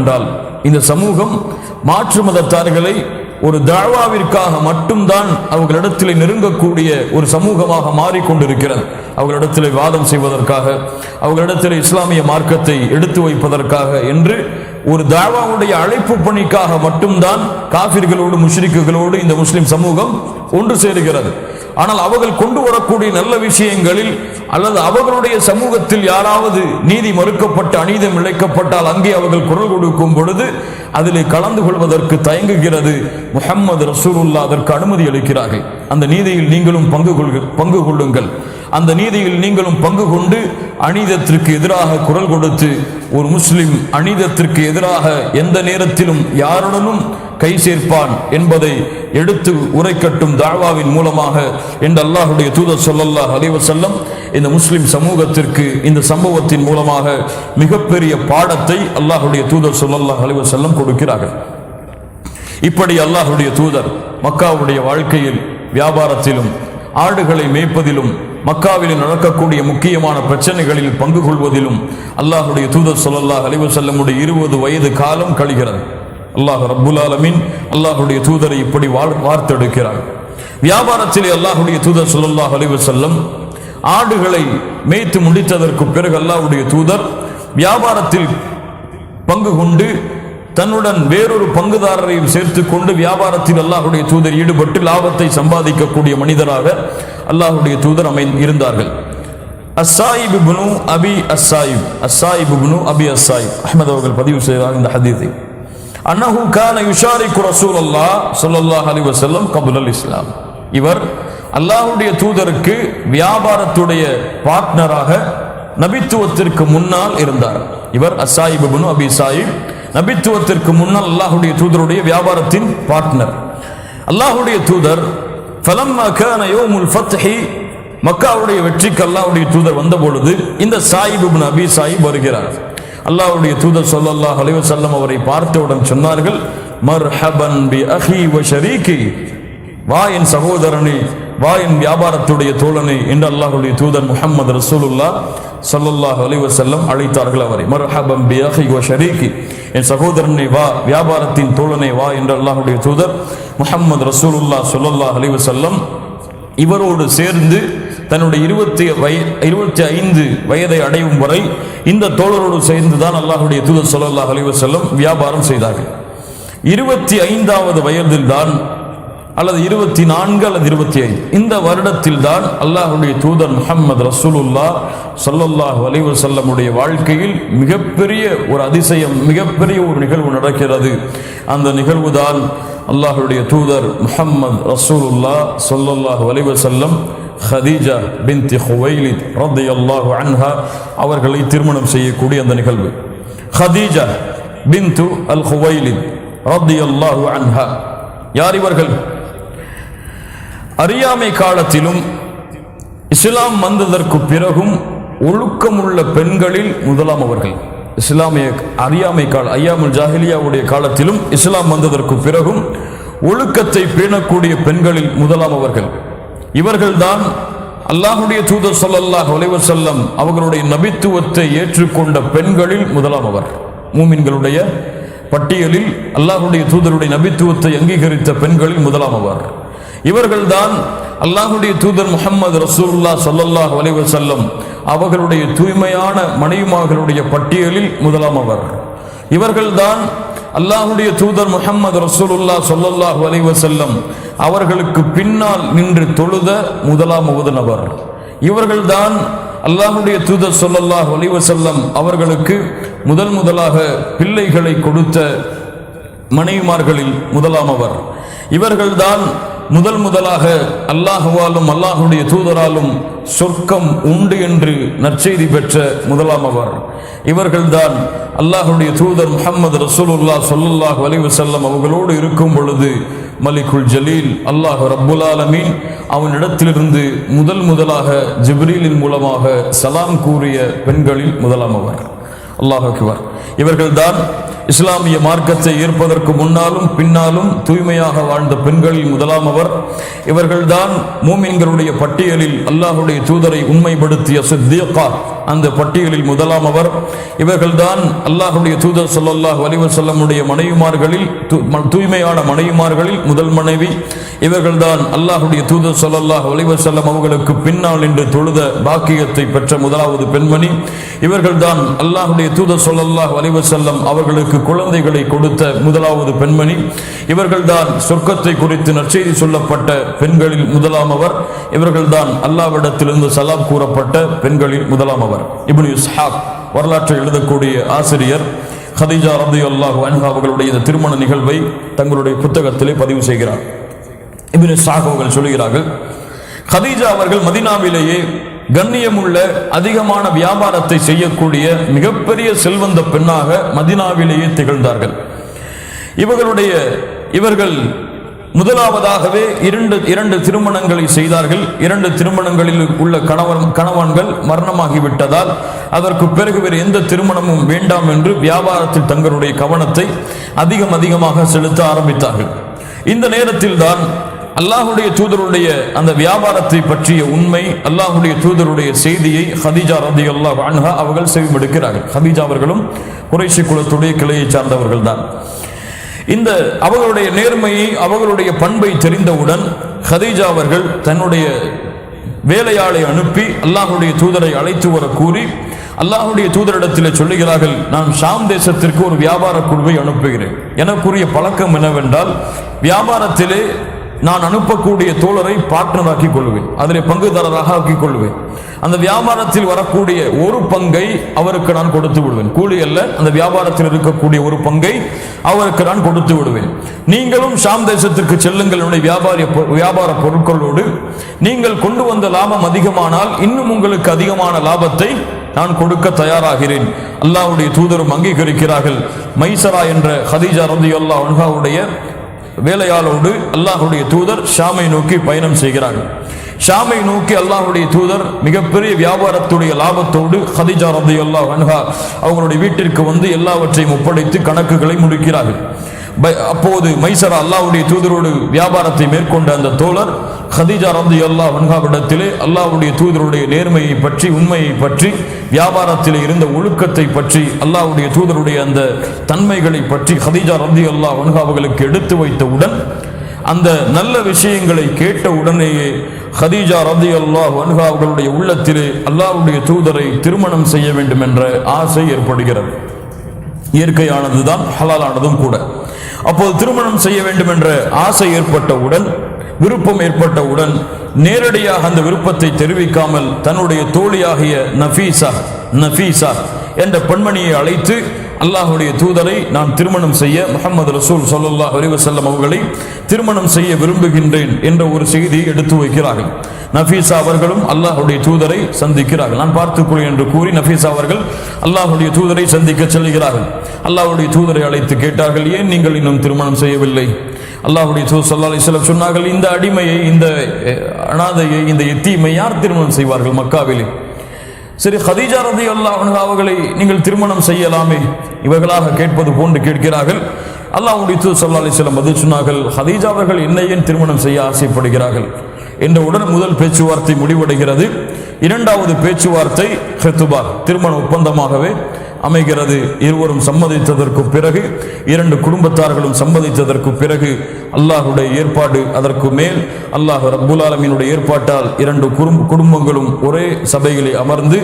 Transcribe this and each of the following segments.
என்னவென்றால் இந்த சமூகம் மாற்று மதத்தார்களை ஒரு தாழ்வாவிற்காக மட்டும்தான் அவர்களிடத்தில் நெருங்கக்கூடிய ஒரு சமூகமாக மாறிக்கொண்டிருக்கிறது. அவர்களிடத்தில் வாதம் செய்வதற்காக அவர்களிடத்தில் இஸ்லாமிய மார்க்கத்தை எடுத்து வைப்பதற்காக என்று ஒரு தாழ்வாவுடைய அழைப்பு பணிக்காக மட்டும்தான் காபிர்களோடு முஷ்ரிக்குகளோடு இந்த முஸ்லிம் சமூகம் ஒன்று சேருகிறது. ஆனால் அவர்கள் கொண்டு வரக்கூடிய நல்ல விஷயங்களில் அல்லது அவர்களுடைய சமூகத்தில் யாராவது நீதி மறுக்கப்பட்டு அநீதம் இழைக்கப்பட்டால் அங்கே அவர்கள் குரல் கொடுக்கும் பொழுது அதில் கலந்து கொள்வதற்கு தயங்குகிறது. முஹம்மது ரசூலுல்லா அதற்கு அனுமதி அளிக்கிறார்கள். அந்த நீதியில் நீங்களும் பங்கு கொள்க பங்கு கொள்ளுங்கள். அந்த நீதியில் நீங்களும் பங்கு கொண்டு அநீதத்திற்கு எதிராக குரல் கொடுத்து ஒரு முஸ்லிம் அநீதத்திற்கு எதிராக எந்த நேரத்திலும் யாருடனும் கை சேர்ப்பான் என்பதை எடுத்து உரைக்கட்டும் தாழ்வாவின் மூலமாக என்று அல்லாஹுடைய தூதர் சொல்லல்லாஹ் அலைவசல்லம் இந்த முஸ்லிம் சமூகத்திற்கு இந்த சம்பவத்தின் மூலமாக மிகப்பெரிய பாடத்தை அல்லாஹுடைய தூதர் சொல்லல்லாஹ் அலைவசல்லம் கொடுக்கிறார்கள். இப்படி அல்லாஹுடைய தூதர் மக்காவுடைய வாழ்க்கையில் வியாபாரத்திலும் ஆடுகளை மேய்ப்பதிலும் மக்காவில் நடக்கக்கூடிய முக்கியமான பிரச்சனைகளில் பங்கு கொள்வதிலும் அல்லாஹுடைய தூதர் சொல்லல்லாஹ் அலைவசல்லமுடைய இருபது வயது காலம் கழிகிறது. அல்லாஹ் ரப்புல் ஆலமின் அல்லாஹுடைய தூதரை இப்படி வாழ் வார்த்தெடுக்கிறார். வியாபாரத்திலே அல்லாஹுடைய தூதர் சொல்லல்லாஹ் செல்லம் ஆடுகளை மேய்த்து முடித்ததற்கு பிறகு அல்லாஹ்வுடைய தூதர் வியாபாரத்தில் பங்கு கொண்டு தன்னுடன் வேறொரு பங்குதாரரையும் சேர்த்து கொண்டு வியாபாரத்தில் அல்லாஹுடைய தூதர் ஈடுபட்டு லாபத்தை சம்பாதிக்கக்கூடிய மனிதராக அல்லாஹுடைய தூதர் அமை இருந்தார்கள். அஸ்ஸாயிப் இப்னு அபி அஸ்ஸாயிப் அஸ்ஸாயிப் இப்னு அபி அஸ்ஸாயிப் அஹ்மத் அவர்கள் பதிவு செய்தார் இந்த ஹதீஸை. அன்னஹு கான யுஷாரிக்கு ரசூலல்லாஹ் ஸல்லல்லாஹு அலி வசல்லம் கபுல் இஸ்லாம். இவர் அல்லாஹுடைய தூதருக்கு வியாபாரத்துடைய பார்ட்னராக நபித்துவத்திற்கு முன்னால் இருந்தார். இவர் அசாயிப் பனு அபி சாயிப். நபித்துவத்திற்கு முன்னால் அல்லாஹுடைய தூதருடைய வியாபாரத்தின் பார்ட்னர். அல்லாஹுடைய தூதர் ஃபலம்மா கான யௌமுல் ஃபத்ஹி மக்காவுடைய வெற்றிக்கு அல்லாஹுடைய தூதர் வந்த பொழுது இந்த சாயிப் இப்னு அபி சாயிப் வருகிறார். அல்லாஹ்வுடைய தூதர் ஸல்லல்லாஹு அலைவசல்லம் அவரை பார்த்தவுடன் சொன்னார்கள் மர்ஹபன் பி அஹி வ ஷரீகி. வா என் சகோதரனே வா என் வியாபாரத்துடைய தோழனே என்று அல்லாஹுடைய தூதர் முகமது ரசூலுல்லா சல்லல்லாஹ் அலிவசல்லம் அழைத்தார்கள் அவரை. மர்ஹபன் பி அஹி வ ஷரீகி. என் சகோதரனே வா வியாபாரத்தின் தோழனே வா என்று அல்லாஹுடைய தூதர் முகமது ரசூலுல்லாஹ் சொல்லல்லாஹ் அலிவசல்லம் இவரோடு சேர்ந்து தன்னுடைய இருபத்தி வய இருபத்தி ஐந்து வயதை அடையும் வரை இந்த தோழரோடு சேர்ந்து தான் அல்லாஹுடைய தூதர் ஸல்லல்லாஹு அலைஹி செல்லும் வியாபாரம் செய்தார்கள். இருபத்தி ஐந்தாவது வயதில்தான் அல்லது இருபத்தி நான்கு அல்லது இருபத்தி ஐந்து. இந்த வருடத்தில் தான் அல்லாஹுடைய தூதர் முகமது ரசூலுல்லா ஸல்லல்லாஹு அலைஹி செல்லமுடைய வாழ்க்கையில் மிகப்பெரிய ஒரு அதிசயம் மிகப்பெரிய ஒரு நிகழ்வு நடக்கிறது. அந்த நிகழ்வு தான் அல்லாஹுடைய தூதர் முஹம்மது ரசூலுல்லா ஸல்லல்லாஹு அலைஹி செல்லம் ஹதீஜா பின்தி ஹுவைலித் அல்லாஹு அன்ஹா அவர்களை திருமணம் செய்யக்கூடிய அந்த நிகழ்வு. ஹதீஜா பின்து அல் ஹுவைலித் அல்லாஹு அன்ஹா. யார் இவர்கள்? அறியாமை காலத்திலும் இஸ்லாம் வந்ததற்கு பிறகும் ஒழுக்கமுள்ள பெண்களில் முதலாம் அவர்கள். இஸ்லாமிய அறியாமை கால ஐயாமுல் ஜாஹிலியாவுடைய காலத்திலும் இஸ்லாம் வந்ததற்கு பிறகும் ஒழுக்கத்தை பேணக்கூடிய பெண்களில் முதலாம் அவர்கள். இவர்கள்தான் அல்லாஹுடைய தூதர் சொல்லல்லாஹ் அலைஹி செல்லம் அவர்களுடைய நபித்துவத்தை ஏற்றுக்கொண்ட பெண்களில் முதலாம் அவர். மூமின்களுடைய பட்டியலில் அல்லாஹுடைய தூதருடைய நபித்துவத்தை அங்கீகரித்த பெண்களில் முதலாம் அவர். இவர்கள்தான் அல்லாஹுடைய தூதர் முகமது ரசூல்லா ஸல்லல்லாஹு அலைஹி வஸல்லம் அவர்களுடைய தூய்மையான மனைவிமார்களுடைய பட்டியலில் முதலாம் அவர். இவர்கள்தான் அல்லாஹுடைய தூதர் முகமது ரசூலுல்லா சொல்லல்லாஹ் அலைஹி வஸல்லம் அவர்களுக்கு பின்னால் நின்று தொழுத முதலாமவது நபர். இவர்கள்தான் அல்லாஹுடைய தூதர் சொல்லல்லாஹ் அலைஹி வஸல்லம் அவர்களுக்கு முதல் முதலாக பிள்ளைகளை கொடுத்த மனைவிமார்களில் முதலாம் அவர். இவர்கள்தான் முதல் முதலாக அல்லாஹுவாலும் அல்லாஹுடைய தூதராலும் சொர்க்கம் உண்டு என்று நற்செய்தி பெற்ற முதலாம் அவர். இவர்கள்தான் அல்லாஹுடைய தூதர் முகமது ரசூலுல்லா சொல்லுல்லாஹ் வலிவு செல்லம் அவர்களோடு இருக்கும் பொழுது மலிகுல் ஜலீல் அல்லாஹ் ரப்புல் ஆலமீன் அவனிடத்திலிருந்து முதல் முதலாக ஜிப்ரீலின் மூலமாக சலாம் கூறிய பெண்களில் முதலாம் அவர். அல்லாஹ் இவர்கள்தான் இஸ்லாமிய மார்க்கத்தை ஏற்பதற்கு முன்னாலும் பின்னாலும் தூய்மையாக வாழ்ந்த பெண்களில் முதலாம் அவர். இவர்கள்தான் மூமின்களுடைய பட்டியலில் அல்லாஹுடைய தூதரை உண்மைப்படுத்திய சித்தியக்கா அந்த பட்டியலில் முதலாம் அவர். இவர்கள்தான் அல்லாஹுடைய தூதர் சொல்லல்லாஹ் வலிவசல்லமுடைய மனைவிமார்களில் தூ- ம- தூய்மையான மனைவிமார்களில் முதல் மனைவி. இவர்கள்தான் அல்லாஹுடைய தூதர் சொல்லல்லாஹ் வலிவசல்லம் அவர்களுக்கு பின்னால் என்று தொழுத பாக்கியத்தை பெற்ற முதலாவது பெண்மணி. இவர்கள்தான் அல்லாஹுடைய தூதர் சொல்லல்லாஹ் வலிவசல்லம் அவர்களுக்கு குழந்தைகளை கொடுத்த முதலாவது பெண்மணி. இவர்கள்தான் சொர்க்கத்தை குறித்து நற்செய்தி சொல்லப்பட்ட பெண்களில் முதலாம் அவர். இவர்கள்தான் அல்லாவிடத்திலிருந்து சலாம் கூறப்பட்ட பெண்களில் முதலாம் அவர். இப்னு இஸ்ஹாக் வரலாற்றை எழுதக்கூடிய ஆசிரியர். ஹதீஜா ரலியல்லாஹு அல்லாஹ் அவர்களுடைய இந்த திருமண நிகழ்வை தங்களுடைய புத்தகத்திலே பதிவு செய்கிறார். இப்னு சாக் அவர்கள் சொல்கிறார்கள் ஹதீஜா அவர்கள் மதினாவிலேயே கண்ணியமுள்ள அதிகமான வியாபாரத்தை செய்யக்கூடிய மிகப்பெரிய செல்வந்த பெண்ணாக மதினாவிலேயே திகழ்ந்தார்கள். இவர்களுடைய இவர்கள் முதலாவதாகவே இரண்டு இரண்டு திருமணங்களை செய்தார்கள். இரண்டு திருமணங்களில் உள்ள கணவன் கணவன்கள் மரணமாகிவிட்டதால் அதற்கு பிறகு வேறு எந்த திருமணமும் வேண்டாம் என்று வியாபாரத்தில் தங்களுடைய கவனத்தை அதிகம் அதிகமாக செலுத்த ஆரம்பித்தார்கள். இந்த நேரத்தில் தான் அல்லாஹுடைய தூதருடைய அந்த வியாபாரத்தை பற்றிய உண்மை அல்லாஹுடைய தூதருடைய செய்தியை ஹதிஜா ரதி அல்லாஹ் அன்ஹா அவர்கள் செவிமடுக்கிறார்கள். ஹதீஜா அவர்களும் குறைசி குலத்துடைய கிளையை சார்ந்தவர்கள் தான் இந்த அவர்களுடைய நேர்மையை அவர்களுடைய பண்பை தெரிந்தவுடன் ஹதீஜா அவர்கள் தன்னுடைய வேலையாளை அனுப்பி அல்லாஹுடைய தூதரை அழைத்து வர கூறி அல்லாஹுடைய தூதரிடத்தில் சொல்லுகிறார்கள் நான் ஷாம் தேசத்திற்கு ஒரு வியாபார குழுவை அனுப்புகிறேன். எனக்குரிய பழக்கம் என்னவென்றால் வியாபாரத்திலே நான் அனுப்பக்கூடிய தோழரை பார்ட்னராக்கி கொள்வேன். அதில் பங்குதாரராக ஆக்கிக் கொள்வேன். அந்த வியாபாரத்தில் வரக்கூடிய ஒரு பங்கை அவருக்கு நான் கொடுத்து விடுவேன். கூலி அல்ல அந்த வியாபாரத்தில் இருக்கக்கூடிய ஒரு பங்கை அவருக்கு நான் கொடுத்து விடுவேன். நீங்களும் ஷாம் தேசத்திற்கு செல்லுங்கள் என்னுடைய வியாபார பொ- வியாபார பொருட்களோடு. நீங்கள் கொண்டு வந்த லாபம் அதிகமானால் இன்னும் உங்களுக்கு அதிகமான லாபத்தை நான் கொடுக்க தயாராகிறேன். அல்லாவுடைய தூதரும் அங்கீகரிக்கிறார்கள். மைசரா என்ற ஹதீஜா ரதி அல்லாஹ் அன்ஹாவுடைய வேலையாளோடு அல்லாஹுடைய தூதர் ஷாமை நோக்கி பயணம் செய்கிறார்கள் ஷாமை நோக்கி அல்லாஹுடைய தூதர் மிகப்பெரிய வியாபாரத்துடைய லாபத்தோடு ஹதிஜா ரதி அல்லாஹ் வன்ஹா அவங்களுடைய வீட்டிற்கு வந்து எல்லாவற்றையும் ஒப்படைத்து கணக்குகளை முடிக்கிறார்கள். அப்போது மைசரா அல்லாவுடைய தூதரோடு வியாபாரத்தை மேற்கொண்ட அந்த தோழர் ஹதிஜா ரதி அல்லாஹ் வன்ஹாவிடத்திலே அல்லாவுடைய தூதருடைய நேர்மையை பற்றி உண்மையை பற்றி வியாபாரத்தில் இருந்த ஒழுக்கத்தை பற்றி அல்லாஹ்வுடைய தூதருடைய அந்த தன்மைகளை பற்றி ஹதீஜா ரந்தி அல்லாஹ் அவர்களுக்கு எடுத்து வைத்தவுடன் அந்த நல்ல விஷயங்களை கேட்ட உடனேயே ஹதீஜா ரதி அல்லாஹ் வன்ஹா அவர்களுடைய உள்ளத்திலே அல்லாஹ்வுடைய தூதரை திருமணம் செய்ய வேண்டும் என்ற ஆசை ஏற்படுகிறது. இயற்கையானது தான் ஹலாலானதும் கூட. அப்போது திருமணம் செய்ய வேண்டும் என்ற ஆசை ஏற்பட்டவுடன் விருப்பம் ஏற்பட்டவுடன் நேரடியாக அந்த விருப்பத்தை தெரிவிக்காமல் தன்னுடைய தோழியாகிய நஃபீசா நஃபீசா என்ற பெண்மணியை அழைத்து அல்லாஹுடைய தூதரை நான் திருமணம் செய்ய முஹம்மது ரசூல் ஸல்லல்லாஹு அலைஹி அவர்களை திருமணம் செய்ய விரும்புகின்றேன் என்ற ஒரு செய்தியை எடுத்து வைக்கிறார்கள். நஃபீசா அவர்களும் அல்லாஹுடைய தூதரை சந்திக்கிறார்கள். நான் பார்த்துக்கொள்கிறேன் என்று கூறி நஃபீசா அவர்கள் அல்லாஹுடைய தூதரை சந்திக்க செல்கிறார்கள். அல்லாஹுடைய தூதரை அழைத்து கேட்டார்கள் ஏன் நீங்கள் இன்னும் திருமணம் செய்யவில்லை? அல்லாஹுடைய தூதர் சல்லா அலிஸ்லம் சொன்னார்கள் இந்த அடிமையை இந்த அனாதையை இந்த எத்தீமை யார் திருமணம் செய்வார்கள் மக்காவிலே? சரி ஹதீஜா ரதி அல்லாஹ் அவர்களை நீங்கள் திருமணம் செய்யலாமே இவர்களாக கேட்பது போன்று கேட்கிறார்கள். அல்லாஹுடைய தூதர் சல்லா அலிஸ்லம் பதில் சொன்னார்கள் ஹதீஜா அவர்கள் என்னை திருமணம் செய்ய ஆசைப்படுகிறார்கள்? என்றவுடன் முதல் பேச்சுவார்த்தை முடிவடைகிறது. இரண்டாவது பேச்சுவார்த்தை ஹெத்துபா திருமண ஒப்பந்தமாகவே அமைகிறது. இருவரும் சம்மதித்ததற்கு பிறகு இரண்டு குடும்பத்தார்களும் சம்மதித்ததற்கு பிறகு அல்லாஹுடைய ஏற்பாடு அதற்கு மேல் அல்லாஹ் ரப்புல் ஆலமீனுடைய ஏற்பாட்டால் இரண்டு குறும் குடும்பங்களும் ஒரே சபையிலே அமர்ந்து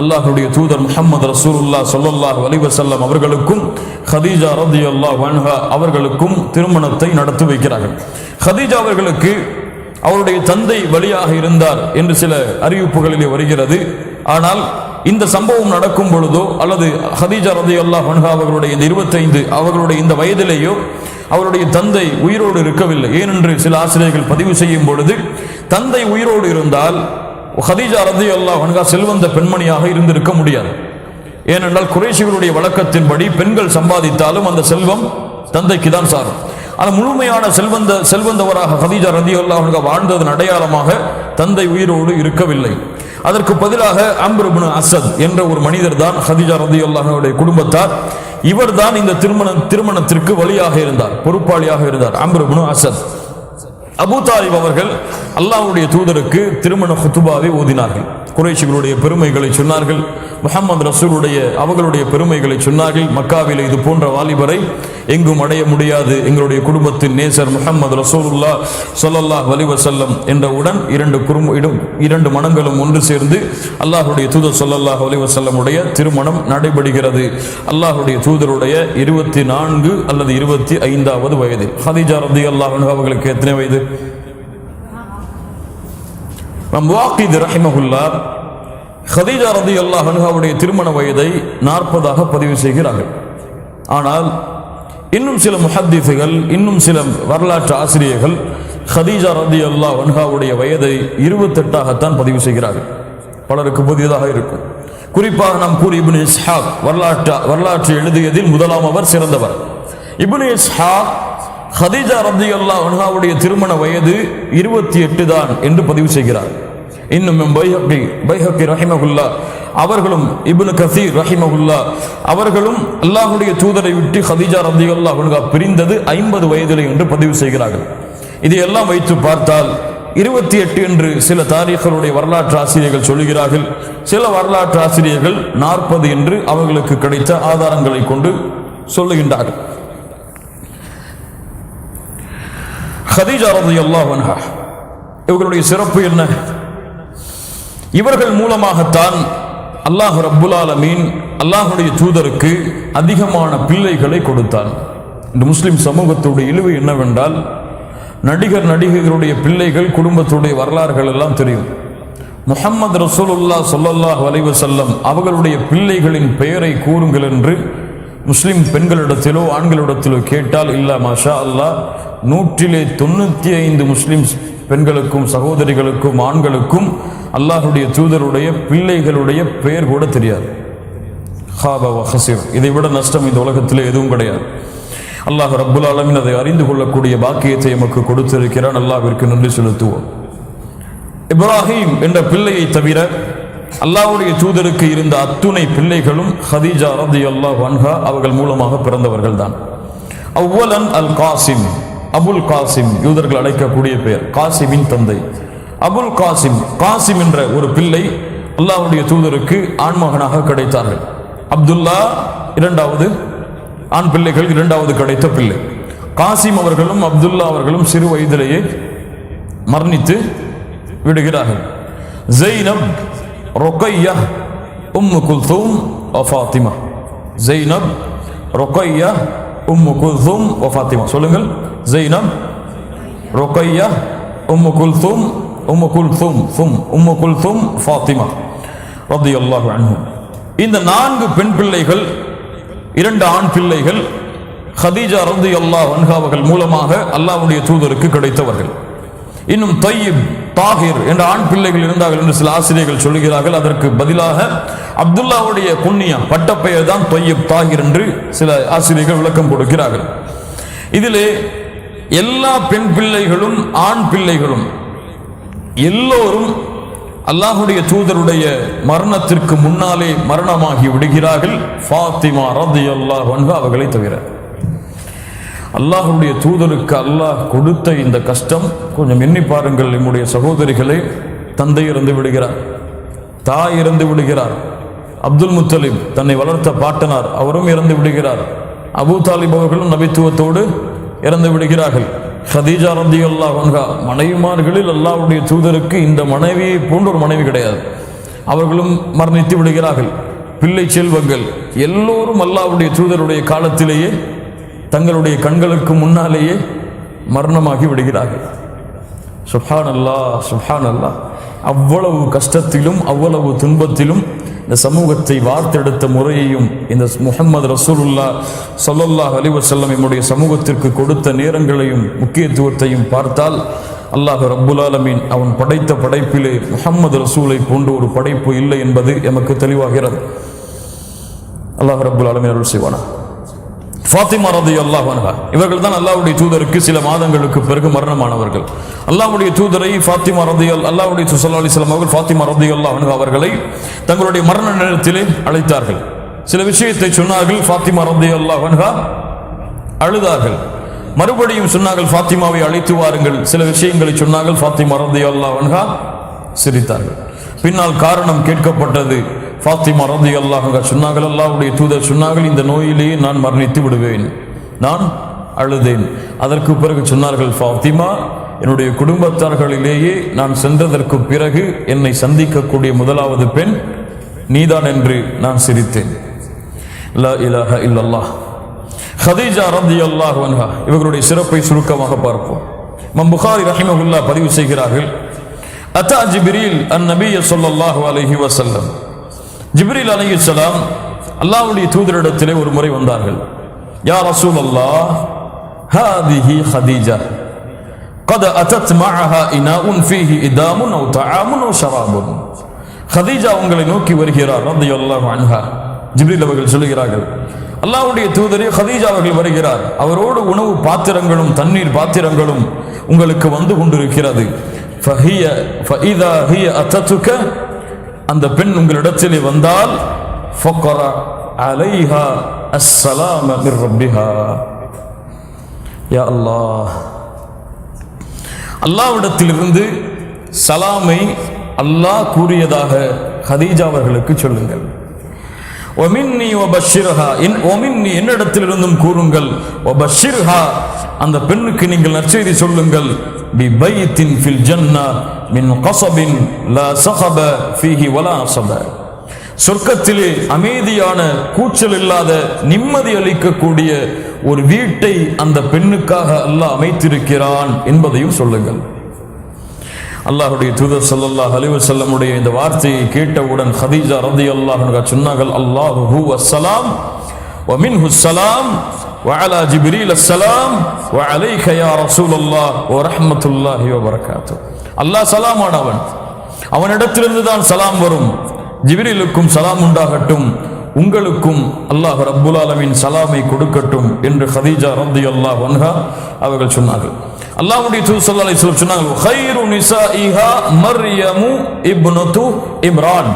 அல்லாஹுடைய தூதர் முஹம்மது ரசூலுல்லா சொல்லல்லாஹ் அலைஹி அவர்களுக்கும் ஹதீஜா ரதி அல்லாஹ் வன்ஹா அவர்களுக்கும் திருமணத்தை நடத்தி வைக்கிறார்கள். ஹதீஜா அவர்களுக்கு அவருடைய தந்தை வழியாக இருந்தார் என்று சில அறிவிப்புகளிலே வருகிறது. ஆனால் இந்த சம்பவம் நடக்கும் பொழுதோ அல்லது ஹதீஜா ரதி அல்லாஹ் அவர்களுடைய இந்த இருபத்தைந்து அவர்களுடைய இந்த வயதிலேயோ அவருடைய தந்தை உயிரோடு இருக்கவில்லை. ஏனென்று சில ஆசிரியர்கள் பதிவு செய்யும் பொழுது தந்தை உயிரோடு இருந்தால் ஹதீஜா ரதி அல்லாஹ் செல்வந்த பெண்மணியாக இருந்திருக்க முடியாது. ஏனென்றால் குறைஷிகளுடைய வழக்கத்தின்படி பெண்கள் சம்பாதித்தாலும் அந்த செல்வம் தந்தைக்கு தான் சாரும். ஆனால் முழுமையான செல்வந்த செல்வந்தவராக ஹதீஜா ரதியுல்லா அல்லாஹ் வாழ்ந்ததன் அடையாளமாக தந்தை உயிரோடு இருக்கவில்லை. அதற்கு பதிலாக அம்ருபின் அசத் என்ற ஒரு மனிதர் தான் ஹதீஜா ரதியுல்லாஹனுடைய குடும்பத்தார். குடும்பத்தார் இவர்தான் இந்த திருமண திருமணத்திற்கு வழியாக இருந்தார் பொறுப்பாளியாக இருந்தார் அம்ருபுனு அசத். அபு தாலிப் அவர்கள் அல்லாஹ்வுடைய தூதருக்கு திருமண ஹுத்துபாவை ஓதினார்கள். குறைஷிகளுடைய பெருமைகளை சொன்னார்கள். முஹம்மது ரசூலுடைய அவர்களுடைய பெருமைகளை சொன்னார்கள். மக்காவில் இது போன்ற வாலிபரை எங்கும் அடைய முடியாது. எங்களுடைய குடும்பத்தின் நேசர் முகமது ரசூலுல்லா சொல்லல்லாஹ் வலிவசல்லம் என்றவுடன் இரண்டு குறும் இடம் இரண்டு மனங்களும் ஒன்று சேர்ந்து அல்லாஹுடைய தூதர் சொல்லல்லாஹ் அலைஹி வஸல்லமுடைய திருமணம் நடைபெறுகிறது. அல்லாஹுடைய தூதருடைய இருபத்தி நான்கு அல்லது இருபத்தி ஐந்தாவது வயது. ஹதிஜா ரதி அல்லாஹ் அவர்களுக்கு எத்தனை வயது? நம் வாக்கித் ரஹிமகுல்லா ஹதீஜா ரதி அல்லாஹ் அனுகாவுடைய திருமண வயதை நாற்பதாக பதிவு செய்கிறார்கள். ஆனால் இன்னும் சில முஹத்திசுகள் இன்னும் சில வரலாற்று ஆசிரியர்கள் ஹதீஜா ரதி அல்லாஹ் அனுகாவுடைய வயதை இருபத்தெட்டாகத்தான் பதிவு செய்கிறார்கள். பலருக்கு புதியதாக இருக்கும். குறிப்பாக நாம் கூறி இபின் இஸ்ஹாக் வரலாற்று வரலாற்று எழுதியதில் முதலாம் அவர் சிறந்தவர். இபின் இஸ்ஹாக் ஹதீஜா ரதி அல்லாஹ் அன்ஹாவுடைய திருமண வயது இருபத்தி எட்டு தான் என்று பதிவு செய்கிறார். இன்னும் பைஹக்கி பைஹக்கி ரஹிமகுல்லா அவர்களும் இபுனு கசீர் ரஹிமகுல்லா அவர்களும் அல்லாஹுடைய தூதரை விட்டு ஹதீஜா ரதி அல்லாஹ் பிரிந்தது ஐம்பது வயதிலே என்று பதிவு செய்கிறார்கள். இதையெல்லாம் வைத்து பார்த்தால் இருபத்தி எட்டு என்று சில தாரீகளுடைய வரலாற்று ஆசிரியர்கள் சொல்கிறார்கள் சில வரலாற்று ஆசிரியர்கள் நாற்பது என்று அவர்களுக்கு கிடைத்த ஆதாரங்களை கொண்டு சொல்லுகின்றார்கள். ஹதீஜா ரதி அல்லாஹ் இவர்களுடைய சிறப்பு என்ன? இவர்கள் மூலமாகத்தான் அல்லாஹ் ரப்புல் ஆலமீன் அல்லாஹுடைய தூதருக்கு அதிகமான பிள்ளைகளை கொடுத்தான். இந்த முஸ்லிம் சமூகத்துடைய இழிவு என்னவென்றால் நடிகர் நடிகைகளுடைய பிள்ளைகள் குடும்பத்துடைய வரலாறுகள் எல்லாம் தெரியும். முஹம்மது ரசூலுல்லா சொல்லல்லாஹ் வலைவு செல்லம் அவர்களுடைய பிள்ளைகளின் பெயரை கூறுங்கள் என்று முஸ்லிம் பெண்களிடத்திலோ ஆண்களிடத்திலோ கேட்டால் இல்லா மஷா அல்லாஹ் நூற்றிலே தொண்ணூற்றி ஐந்து முஸ்லிம் பெண்களுக்கும் சகோதரிகளுக்கும் ஆண்களுக்கும் அல்லாஹுடைய தூதருடைய பிள்ளைகளுடைய பெயர் கூட தெரியாது. இதை விட நஷ்டம் இந்த உலகத்தில் எதுவும் கிடையாது. அல்லாஹ் ரப்புல் ஆலமின் அதை அறிந்து கொள்ளக்கூடிய பாக்கியத்தை எமக்கு கொடுத்திருக்கிறான். அல்லாஹிற்கு நன்றி செலுத்துவோம். இப்ராஹிம் என்ற பிள்ளையை தவிர அல்லாஹுடைய தூதருக்கு இருந்த அத்துணை பிள்ளைகளும் ஹதீஜா ரதி அல்லாஹ் வன்ஹா அவர்கள் மூலமாக பிறந்தவர்கள் தான் அவ்வலன் அல் காசிம். அபுல் காசிம் யூதர்கள் அழைக்கக்கூடிய பெயர். காசிமின் தந்தை. அபுல் காசிம் காசிம் என்ற ஒரு பிள்ளை அல்லாவுடைய தூதருக்கு ஆண்மகனாக கிடைத்தார்கள். அப்துல்லா இரண்டாவது ஆண் பிள்ளைகள் இரண்டாவது கிடைத்த பிள்ளை. காசிம் அவர்களும் அப்துல்லா அவர்களும் சிறு வயதிலேயே மரணித்து விடுகிறார்கள். ஜெய்னப் ரொக்கையா உம்மு குல்தூம் ஃபாத்திமா. ஜெய்னப் ரொக்கையா உம்மு குல்தூம் ஃபாத்திமா. சொல்லுங்கள். ஜெய்னப் ரொக்கையா உம்மு குல்தூம் உம்மு குல்தூம் தும் உம்மு குல்தும் ஃபாத்திமா ரதியல்லாஹு அன்ஹும் இந்த நான்கு பெண் பிள்ளைகள் இரண்டு ஆண் பிள்ளைகள் ஹதீஜா ரதி அல்லாஹ் அன்ஹாவர்கள் மூலமாக அல்லாஹ்வுடைய தூதருக்கு கிடைத்தவர்கள். இன்னும் தொய்யிப் தாகிர் என்ற ஆண் பிள்ளைகள் இருந்தார்கள் என்று சில ஆசிரியர்கள் சொல்கிறார்கள் அதற்கு பதிலாக அப்துல்லாவுடைய புண்ணியம் பட்டப்பெயர் தான் தொய்யப் தாகிர் என்று சில ஆசிரியர்கள் விளக்கம் கொடுக்கிறார்கள். இதிலே எல்லா பெண் பிள்ளைகளும் ஆண் பிள்ளைகளும் எல்லோரும் அல்லாஹுடைய தூதருடைய மரணத்திற்கு முன்னாலே மரணமாகி விடுகிறார்கள். ஃபாத்திமா ரதி அல்லாஹ் அவர்களை தவிர. அல்லாஹுடைய தூதருக்கு அல்லாஹ் கொடுத்த இந்த கஷ்டம் கொஞ்சம் எண்ணி பாருங்கள் நம்முடைய சகோதரிகளே தந்தை இறந்து விடுகிறார் தாய் இறந்து விடுகிறார் அப்துல் முத்தலிம் தன்னை வளர்த்த பாட்டனார் அவரும் இறந்து விடுகிறார். அபூ தாலிப் அவர்களும் நபித்துவத்தோடு இறந்து விடுகிறார்கள். ஹதீஜா ரந்தியுல்லா அல்லாஹ் வன்ஹா மனைவிமார்களில் அல்லாவுடைய தூதருக்கு இந்த மனைவியை போன்ற ஒரு மனைவி கிடையாது. அவர்களும் மரணித்து விடுகிறார்கள். பிள்ளை செல்வங்கள் எல்லோரும் அல்லாவுடைய தூதருடைய காலத்திலேயே தங்களுடைய கண்களுக்கு முன்னாலேயே மரணமாகி விடுகிறார்கள். சுஹான் அல்லா சுஹான் அல்லா அவ்வளவு கஷ்டத்திலும் அவ்வளவு துன்பத்திலும் இந்த சமூகத்தை வார்த்தெடுத்த முறையையும் இந்த முகமது ரசூலுல்லா சொல்லல்லாஹ் அலிவசல்லம் என்னுடைய சமூகத்திற்கு கொடுத்த நேரங்களையும் முக்கியத்துவத்தையும் பார்த்தால் அல்லாஹ் ரப்புல் ஆலமீன் அவன் படைத்த படைப்பிலே முகமது ரசூலை போன்ற ஒரு படைப்பு இல்லை என்பது எமக்கு தெளிவாகிறது. அல்லாஹ் ரப்புல் ஆலமீன் அருள் செய்வானா ஃபாத்திமா ரதி அல்லாஹ் இவர்கள் தான் அல்லாவுடைய தூதருக்கு சில மாதங்களுக்கு பிறகு மரணமானவர்கள். அல்லாஹ்வுடைய தூதரை ஃபாத்திமா ரதி அல் அல்லாஹ்வுடைய சுசல்லா அலிஸ்லாம் அவர்கள் ஃபாத்திமா ரதி அல்லாஹ் அவர்களை தங்களுடைய மரண நேரத்திலே அழைத்தார்கள். சில விஷயத்தை சொன்னார்கள் ஃபாத்திமா அல்லா அல்லாஹ் அழுதார்கள். மறுபடியும் சொன்னார்கள் ஃபாத்திமாவை அழைத்து வாருங்கள். சில விஷயங்களை சொன்னார்கள் ஃபாத்திமா அல்லா அல்லாஹ் சிரித்தார்கள். பின்னால் காரணம் கேட்கப்பட்டது. ஃபாத்திமா ரந்தி அல்லாஹ் சொன்னார்கள் அல்லாவுடைய தூதர் சொன்னார்கள் இந்த நோயிலேயே நான் மரணித்து விடுவேன் நான் அழுதேன். அதற்கு பிறகு சொன்னார்கள் ஃபாத்திமா என்னுடைய குடும்பத்தார்களிலேயே நான் சென்றதற்கு பிறகு என்னை சந்திக்கக்கூடிய முதலாவது பெண் நீதான் என்று நான் சிரித்தேன். லா ஹதீஜா ரலியல்லாஹு அன்ஹா இவர்களுடைய சிறப்பை சுருக்கமாக பார்ப்போம். மம் புகாரி ரஹிமகுல்லா பதிவு செய்கிறார்கள் அத்தா பிரியில் அந்நபிய நபிய அலஹி வசல்லம் ஜிப்ரீல் அலைஹிஸ்ஸலாம் அல்லாஹ்வுடைய தூதரிடத்திலே ஒரு முறை வந்தார்கள் யா ரசூலல்லாஹ் ஹாதிஹி ஹதீஜா قد أتت معها إناء فيه إدام أو طعام أو شراب خديجة உங்களை நோக்கி வருகிறார் ரலியல்லாஹு அன்ஹா ஜிப்ரீல் அவர்கள் சொல்லுகிறார்கள் அல்லாஹ்வுடைய தூதரே ஹதீஜா அவர்கள் வருகிறார் அவரோடு உணவு பாத்திரங்களும் தண்ணீர் பாத்திரங்களும் உங்களுக்கு வந்து கொண்டிருக்கிறது ஃபஹிய ஃபஇதா ஹிய அத்ததுக அந்த பெண் உங்களிடத்திலே வந்தால் ஃபக்ர அலைஹா அஸ்ஸலாம ரப்பிஹா. யா அல்லாஹ். அல்லாவிடத்திலிருந்து சலாமை அல்லாஹ் கூறியதாக ஹதீஜா அவர்களுக்கு சொல்லுங்கள். ஒமின்னி ஒபஷிர்ஹா என் ஒமின்னி என்னிடத்திலிருந்தும் கூறுங்கள். ஒபஷிர்ஹா அந்த பெண்ணுக்கு நீங்கள் நற்செய்தி சொல்லுங்கள். பி பைத்தின் ஃபில் ஜன்னா மின் கசபின் லா சஹப ஃபீஹி வலா அசப சொர்க்கத்திலே அமைதியான கூச்சல் இல்லாத நிம்மதி அளிக்கக்கூடிய ஒரு வீட்டை அந்த பெண்ணுக்காக அல்லாஹ் அமைத்திருக்கிறான் என்பதையும் சொல்லுங்கள். அல்லாஹுடைய தூதர் ஸல்லல்லாஹு அலைஹி செல்லமுடைய இந்த வார்த்தையை கேட்டவுடன் ஹதீஜா ரதி அல்லாஹ் சொன்னார்கள் அல்லாஹு அஸ்ஸலாம் வஸ்ஸலாம் ஹுஸ்ஸலாம் وعلى جبريل السلام وعليك يا رسول வ ورحمة الله وبركاته. வ ரஹ்மத்துல்லாஹி வ பரகாத்துஹு அல்லாஹ் சலாமானவன் அவனிடத்திலிருந்து தான் சலாம் வரும் ஜிபிரிலுக்கும் சலாம் உண்டாகட்டும் உங்களுக்கும் அல்லாஹ் ரப்புல் ஆலமின் சலாமை கொடுக்கட்டும் என்று ஹதீஜா ரந்தி அல்லாஹ் வன்ஹா அவர்கள் சொன்னார்கள் அல்லாஹ்வுடைய தூ ஸல்லல்லாஹு அலைஹி வஸல்லம் சொன்னாங்க நிசா இஹா மர்யமு இப்னது இம்ரான்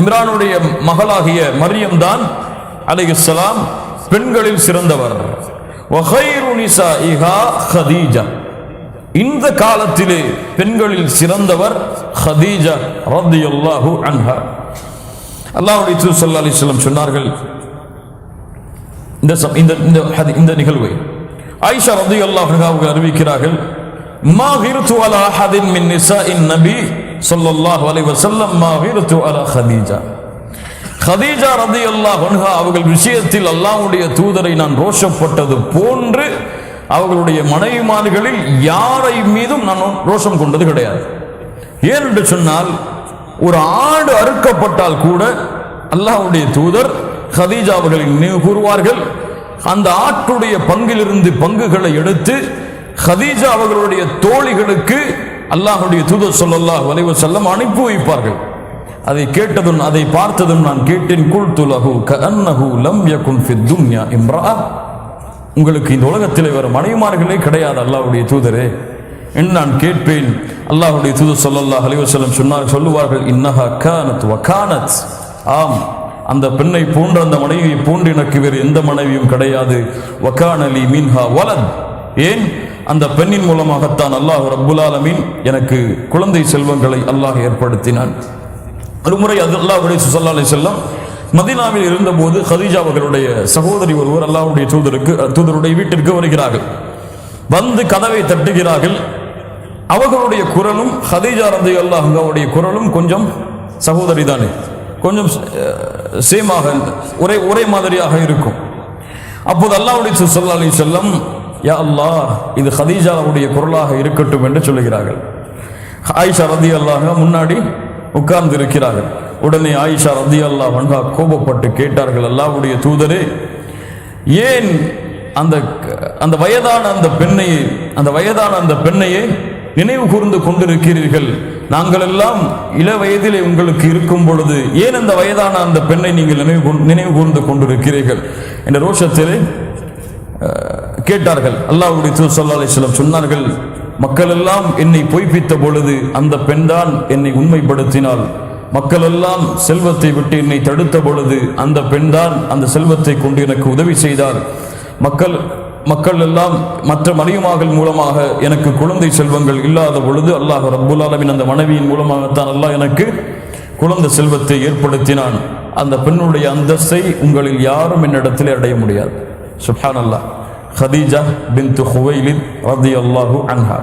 இம்ரானுடைய மகளாகிய மரியம் தான் அலைஹிஸ்ஸலாம் பெண்களில் சிறந்தவர். ஹதீஜா. இந்த காலத்திலே பெண்களில் சிறந்தவர் ஹதீஜா ரலியல்லாஹு அன்ஹா. அல்லாஹ்வுடைய தூதர் சொன்னார்கள். இந்த இந்த இந்த ஹதி- இந்த நிகழ்வை. ஆயிஷா ரலியல்லாஹு அன்ஹா அறிவிக்கிறார்கள் மா கிர்து அலா அஹதின் மின் நிசாஇன் நபி ஸல்லல்லாஹு அலைஹி வஸல்லம் மா ஹதீஜா. ஹதீஜா ரதி அல்லா அன்ஹா அவர்கள் விஷயத்தில் அல்லாவுடைய தூதரை நான் ரோஷப்பட்டது போன்று அவர்களுடைய மனைவிமார்களில் யாரை மீதும் நான் ரோஷம் கொண்டது கிடையாது. ஏன் என்று சொன்னால் ஒரு ஆடு அறுக்கப்பட்டால் கூட அல்லாவுடைய தூதர் ஹதீஜா அவர்களை நினைவு கூறுவார்கள் அந்த ஆட்டுடைய பங்கிலிருந்து பங்குகளை எடுத்து ஹதீஜா அவர்களுடைய தோழிகளுக்கு அல்லாஹுடைய தூதர் சொல்லல்லா அலைஹி செல்லம் அனுப்பி வைப்பார்கள். அதை கேட்டதும் அதை பார்த்ததும் நான் கேட்டேன் குல்து லஹு கஅன்னஹு லம் யகுன் ஃபி துன்யா இம்ரா. உங்களுக்கு இந்த உலகத்தில் வர மனைவிமார்களே கிடையாது அல்லாஹ்வுடைய தூதரே. என்று நான் கேட்பேன். அல்லாஹ்வுடைய தூதர் சொல்லல்லா அலைஹி சொன்னார் சொல்லுவார்கள் இன்னஹா கானத் வ கானத். ஆம் அந்த பெண்ணை போன்ற அந்த மனைவியை போன்று எனக்கு வேறு எந்த மனைவியும் கிடையாது. வகானலி மின்ஹா வலத். ஏன்? அந்த பெண்ணின் மூலமாகத்தான் அல்லாஹ் ரப்புல் ஆலமீன் எனக்கு குழந்தை செல்வங்களை அல்லாஹ் ஏற்படுத்தினான். ஒருமுறை அது அல்லாஹுடைய சுசல்லா அலி செல்லம் மதீனாவில் இருந்தபோது ஹதீஜா அவர்களுடைய சகோதரி ஒருவர் அல்லாஹுடைய தூதருக்கு தூதருடைய வீட்டிற்கு வருகிறார்கள். வந்து கதவை தட்டுகிறார்கள். அவர்களுடைய குரலும் ஹதீஜா ரதி அல்லாஹுடைய குரலும் கொஞ்சம் சகோதரி தானே. கொஞ்சம் சேமாக ஒரே ஒரே மாதிரியாக இருக்கும். அப்போது அல்லாவுடைய சுசல்லா அலி செல்லம் யா அல்லாஹ் இது ஹதீஜாவுடைய குரலாக இருக்கட்டும் என்று சொல்லுகிறார்கள். ஆயிஷா ரதி அல்லாஹ் முன்னாடி உட்கார்ந்து இருக்கிறார்கள் உடனே ஆயிஷா ரதி அல்லா வன்ஹா கோபப்பட்டு கேட்டார்கள் அல்லாவுடைய தூதரே ஏன் அந்த அந்த வயதான அந்த பெண்ணை அந்த வயதான அந்த பெண்ணையே நினைவு கூர்ந்து கொண்டிருக்கிறீர்கள்? நாங்கள் எல்லாம் இள வயதிலே உங்களுக்கு இருக்கும் பொழுது ஏன் அந்த வயதான அந்த பெண்ணை நீங்கள் நினைவு நினைவு கூர்ந்து கொண்டிருக்கிறீர்கள்? என்ற ரோஷத்திலே கேட்டார்கள். அல்லாஹ்வுடைய தூ ஸல்லல்லாஹு அலைஹி சொன்னார்கள் மக்கள் எல்லாம் என்னை பொய்ப்பித்த பொழுது அந்த பெண்தான் என்னை உண்மைப்படுத்தினாள். மக்கள் எல்லாம் செல்வத்தை விட்டு என்னை தடுத்த பொழுது அந்த பெண்தான் அந்த செல்வத்தை கொண்டு எனக்கு உதவி செய்தார். மக்கள் மக்கள் எல்லாம் மற்ற மனைவிமார்கள் மூலமாக எனக்கு குழந்தை செல்வங்கள் இல்லாத பொழுது அல்லாஹ் ரப்புல் ஆலமீன் அந்த மனைவியின் மூலமாகத்தான் அல்லாஹ் எனக்கு குழந்தை செல்வத்தை ஏற்படுத்தினான். அந்த பெண்ணுடைய அந்தஸ்தை உங்களில் யாரும் என்னிடத்தில் அடைய முடியாது. சுஹான் அல்லாஹ் ஹதீஜா பின்து ஹுவைலின் ரதி அல்லாஹு அன்ஹா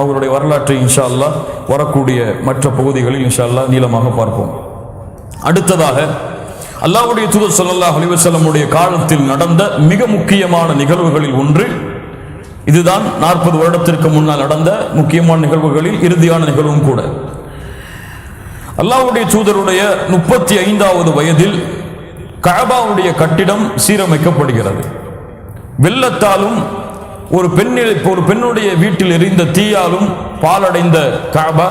அவருடைய வரலாற்றை இன்ஷா அல்லாஹ் வரக்கூடிய மற்ற பகுதிகளில் இன்ஷா அல்லாஹ் நீளமாக பார்ப்போம். அடுத்ததாக அல்லாஹ்வுடைய தூதர் சொல்லல்லா அலிவசல்லமுடைய காலத்தில் நடந்த மிக முக்கியமான நிகழ்வுகளில் ஒன்று இதுதான் நாற்பது வருடத்திற்கு முன்னால் நடந்த முக்கியமான நிகழ்வுகளில் இறுதியான நிகழ்வும் கூட. அல்லாவுடைய தூதருடைய முப்பத்தி ஐந்தாவது வயதில் கஅபாவுடைய கட்டிடம் சீரமைக்கப்படுகிறது. வெள்ளத்தாலும் ஒரு பெண்ணில் ஒரு பெண்ணுடைய வீட்டில் எரிந்த தீயாலும் பாலடைந்த காபா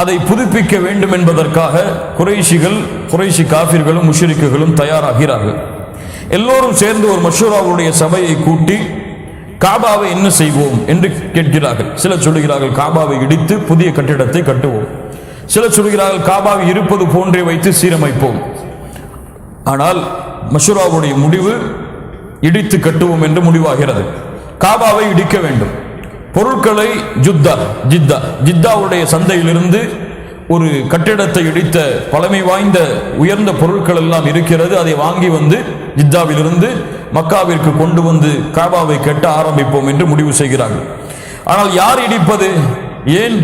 அதை புதுப்பிக்க வேண்டும் என்பதற்காக குறைஷிகள் குறைஷி காபிர்களும் முஷரிக்குகளும் தயாராகிறார்கள். எல்லோரும் சேர்ந்து ஒரு மஷூராவுடைய சபையை கூட்டி காபாவை என்ன செய்வோம் என்று கேட்கிறார்கள். சிலர் சொல்லுகிறார்கள் காபாவை இடித்து புதிய கட்டிடத்தை கட்டுவோம். சிலர் சொல்கிறார்கள் காபாவை இருப்பது போன்றே வைத்து சீரமைப்போம். ஆனால் மஷூராவுடைய முடிவு இடித்து கட்டுவோம் என்று முடிவாகிறது. காபாவை இடிக்க வேண்டும். பொருட்களை ஜுத்தா ஜித்தா ஜித்தாவுடைய சந்தையிலிருந்து ஒரு கட்டிடத்தை இடித்த பழமை வாய்ந்த உயர்ந்த பொருட்கள் எல்லாம் இருக்கிறது. அதை வாங்கி வந்து ஜித்தாவிலிருந்து மக்காவிற்கு கொண்டு வந்து காபாவை கட்ட ஆரம்பிப்போம் என்று முடிவு செய்கிறார்கள். ஆனால் யார் இடிப்பது? ஏன்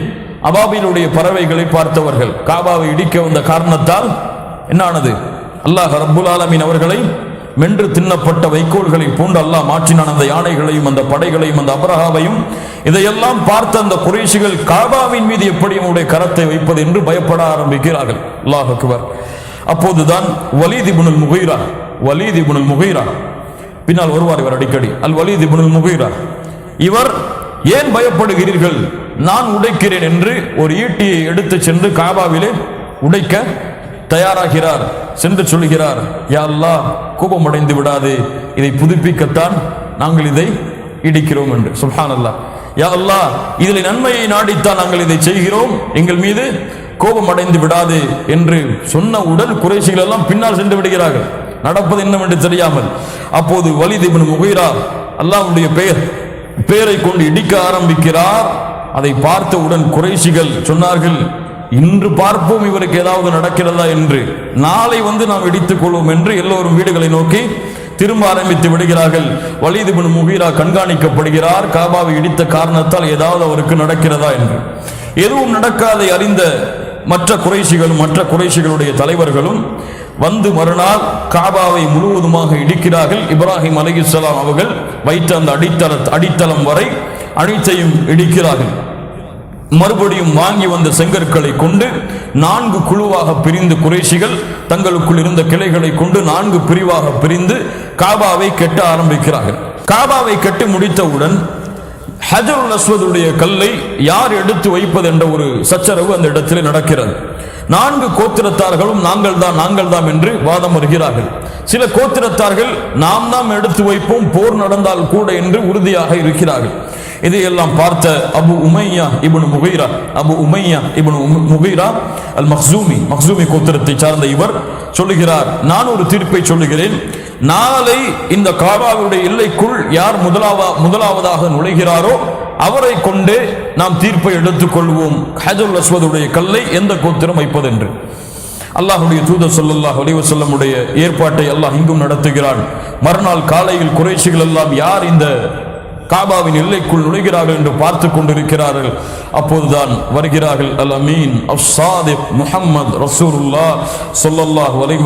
அபாபிலுடைய பறவைகளை பார்த்தவர்கள்? காபாவை இடிக்க வந்த காரணத்தால் என்னானது? அல்லாஹ் ரப்புல் ஆலமின் அவர்களை மென்று தின்னப்பட்ட வைக்கோல்களை பூண்டு அல்லாஹ் மாற்றினான். அந்த யானைகளையும் அந்த படைகளையும் அந்த அபரகாவையும் இதையெல்லாம் பார்த்த அந்த குறைசிகள் காபாவின் மீது எப்படி அவனுடைய கரத்தை வைப்பது என்று பயப்பட ஆரம்பிக்கிறார்கள். அல்லாஹ் அக்பர். அப்போதுதான் வலீத் புனல் முகைரா வலீத் புனல் முகைரா பின்னால் வருவார் இவர் அடிக்கடி. அல் வலீத் புனல் முகைரா இவர் ஏன் பயப்படுகிறீர்கள்? நான் உடைக்கிறேன் என்று ஒரு ஈட்டியை எடுத்து சென்று காபாவிலே உடைக்க தயாராகிறார் சென்று சொல்கிறார் யா அல்லாஹ் கோபமடைந்து விடாது. இதை புதுப்பிக்கத்தான் நாங்கள் இதை இடிக்கிறோம் என்று. சுல்ஹான் அல்லாஹ் யா அல்லாஹ் இதில் நன்மையை நாடித்தான் நாங்கள் இதை செய்கிறோம். எங்கள் மீது கோபம் அடைந்து விடாது என்று சொன்னவுடன் குறைசிகள் எல்லாம் பின்னால் சென்று விடுகிறார்கள். நடப்பது என்னவென்று தெரியாமல். அப்போது வலித் இப்னு முகைரா அல்லாஹ்வுடைய பெயர் பெயரை கொண்டு இடிக்க ஆரம்பிக்கிறார். அதை பார்த்தவுடன் குறைசிகள் சொன்னார்கள் இன்று பார்ப்போம் இவருக்கு ஏதாவது நடக்கிறதா என்று. நாளை வந்து நாம் இடித்துக் கொள்வோம் என்று எல்லோரும் வீடுகளை நோக்கி திரும்ப ஆரம்பித்து விடுகிறார்கள். வலிது பின் முகீரா கண்காணிக்கப்படுகிறார். காபாவை இடித்த காரணத்தால் ஏதாவது அவருக்கு நடக்கிறதா என்று. எதுவும் நடக்காதை அறிந்த மற்ற குறைஷிகளும் மற்ற குறைஷிகளுடைய தலைவர்களும் வந்து மறுநாள் காபாவை முழுவதுமாக இடிக்கிறார்கள். இப்ராஹிம் அலைஹிஸ்ஸலாம் அவர்கள் வைத்த அந்த அடித்தள அடித்தளம் வரை அனைத்தையும் இடிக்கிறார்கள். மறுபடியும் வாங்கி வந்த செங்கற்களை கொண்டு நான்கு குழுவாக பிரிந்து குறைஷிகள் தங்களுக்குள் இருந்த கிளைகளை கொண்டு நான்கு பிரிவாக பிரிந்து காபாவை கெட்ட ஆரம்பிக்கிறார்கள். காபாவை கட்டி முடித்தவுடன் ஹஜருல் அஸ்வதுடைய கல்லை யார் எடுத்து வைப்பது என்ற ஒரு சச்சரவு அந்த இடத்திலே நடக்கிறது. நான்கு கோத்திரத்தார்களும் நாங்கள் தான் நாங்கள் தான் என்று வாதம் வருகிறார்கள். சில கோத்திரத்தார்கள் நாம் தான் எடுத்து வைப்போம் போர் நடந்தால் கூட என்று உறுதியாக இருக்கிறார்கள். இதையெல்லாம் பார்த்த அபு உமையா இபனு முகைரா அபு உமையா இபனு உம்- முகைரா அல் மக்சூமி மக்சூமி கோத்திரத்தை சார்ந்த இவர் சொல்லுகிறார். நான் ஒரு தீர்ப்பை சொல்லுகிறேன். நாளை இந்த காபாவுடைய எல்லைக்குள் யார் முதலாவா முதலாவதாக நுழைகிறாரோ அவரை கொண்டு நாம் தீர்ப்பை எடுத்துக்கொள்வோம். ஹஜருல் அஸ்வதுடைய கல்லை எந்த கோத்திரம் வைப்பதென்று. அல்லாஹுடைய தூத ஸல்லல்லாஹு அலைஹி வஸல்லமுடைய ஏற்பாட்டை அல்லாஹ் இங்கும் நடத்துகிறான். மறுநாள் காலையில் குறைஷிகள் எல்லாம் யார் இந்த காபாவின் எல்லைக்குள் நுழைகிறார்கள் என்று பார்த்து கொண்டிருக்கிறார்கள். அப்போதுதான் வருகிறார்கள் அல் அமீன் முஹம்மது ரசூலுல்லாஹ் சொல்லல்லாஹ் அலைஹி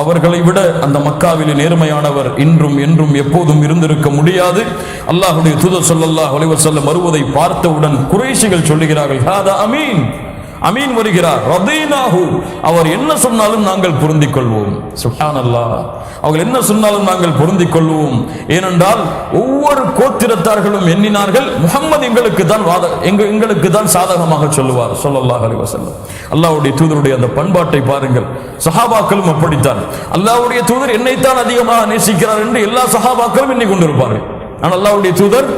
அவர்களை விட அந்த மக்காவிலே நேர்மையானவர் இன்றும் என்றும் எப்போதும் இருந்திருக்க முடியாது. அல்லாஹுடைய தூதர் சொல்லல்லாஹ் வலைவசல்லம் வருவதை பார்த்தவுடன் குறைஷிகள் சொல்லுகிறார்கள் ஹாதா அமீன். அமீன் வருகிறார். ரதைனாகு அவர் என்ன சொன்னாலும் நாங்கள் பொருந்திக் கொள்வோம் சுட்டானல்லா அவர்கள் என்ன சொன்னாலும் நாங்கள் பொருந்திக் கொள்வோம் ஏனென்றால் ஒவ்வொரு கோத்திரத்தார்களும் எண்ணினார்கள். முகம்மது எங்களுக்கு தான் வாத எங்க எங்களுக்கு தான் சாதகமாக சொல்லுவார். சொல்லல்லாஹ் அலிவசல்லம் அல்லாவுடைய தூதருடைய அந்த பண்பாட்டை பாருங்கள். சஹாபாக்களும் அப்படித்தான். அல்லாவுடைய தூதர் என்னைத்தான் அதிகமாக நேசிக்கிறார் என்று எல்லா சஹாபாக்களும் எண்ணிக்கொண்டிருப்பார்கள் ஆனால் அல்லாவுடைய தூதர்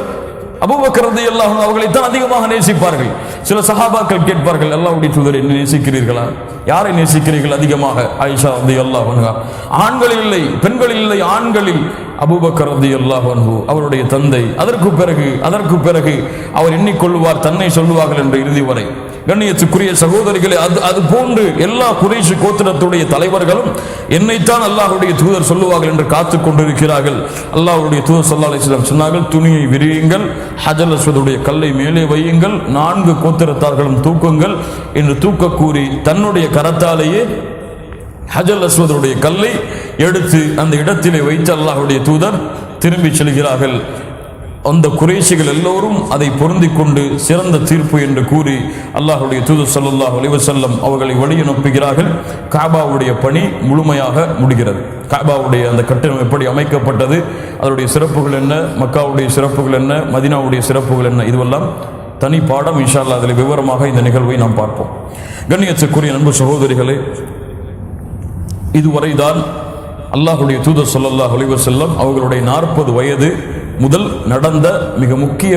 அபுபக்கரது எல்லாம் அவர்களை அவர்களைத்தான் அதிகமாக நேசிப்பார்கள். சில சகாபாக்கள் கேட்பார்கள் அல்லாஹ்வுடைய தூதர் என்ன நேசிக்கிறீர்களா? யாரை நேசிக்கிறீர்கள்? அதிகமாக ஆயிஷா வந்து அன்ஹா. ஆண்களில் இல்லை பெண்களில் இல்லை ஆண்களில். அபுபக்கரது எல்லாம் அன்ஹு அவருடைய தந்தை அதற்கு பிறகு அதற்கு பிறகு அவர் எண்ணிக்கொள்வார் தன்னை சொல்லுவார்கள் என்று இறுதி வரை. கண்ணியத்துக்குரிய சகோதரிகளே அது அது போன்று எல்லா குறைஷி கோத்திரத்துடைய தலைவர்களும் என்னைத்தான் அல்லாஹுடைய தூதர் சொல்லுவார்கள் என்று காத்து கொண்டிருக்கிறார்கள். அல்லாஹுடைய தூதர் சொல்லாலை அலைஹி சொன்னார்கள் துணியை விரியுங்கள் ஹஜல் அஸ்வதுடைய கல்லை மேலே வையுங்கள் நான்கு கோத்திரத்தார்களும் தூக்குங்கள் என்று தூக்க கூறி தன்னுடைய கரத்தாலேயே ஹஜல் அஸ்வதுடைய கல்லை எடுத்து அந்த இடத்திலே வைத்து அல்லாஹ்வுடைய தூதர் திரும்பி செல்கிறார்கள். அந்த குறைசிகள் எல்லோரும் அதை பொருந்தி கொண்டு சிறந்த தீர்ப்பு என்று கூறி அல்லாஹுடைய தூது ஸல்லல்லாஹு அலிவசல்லம் அவர்களை வழி அனுப்புகிறார்கள் காபாவுடைய பணி முழுமையாக முடிகிறது. காபாவுடைய அந்த கட்டிடம் எப்படி அமைக்கப்பட்டது? அதனுடைய சிறப்புகள் என்ன? மக்காவுடைய சிறப்புகள் என்ன? மதினாவுடைய சிறப்புகள் என்ன? இதுவெல்லாம் தனி பாடம் இன்ஷால்லா அதில் விவரமாக இந்த நிகழ்வை நாம் பார்ப்போம். கண்ணியத்துக்குரிய நண்பு சகோதரிகளே இதுவரைதான் அல்லாஹுடைய தூதர் ஸல்லல்லாஹு அலைஹி அவர்களுடைய நாற்பது வயது முதல் நடந்த மிக முக்கிய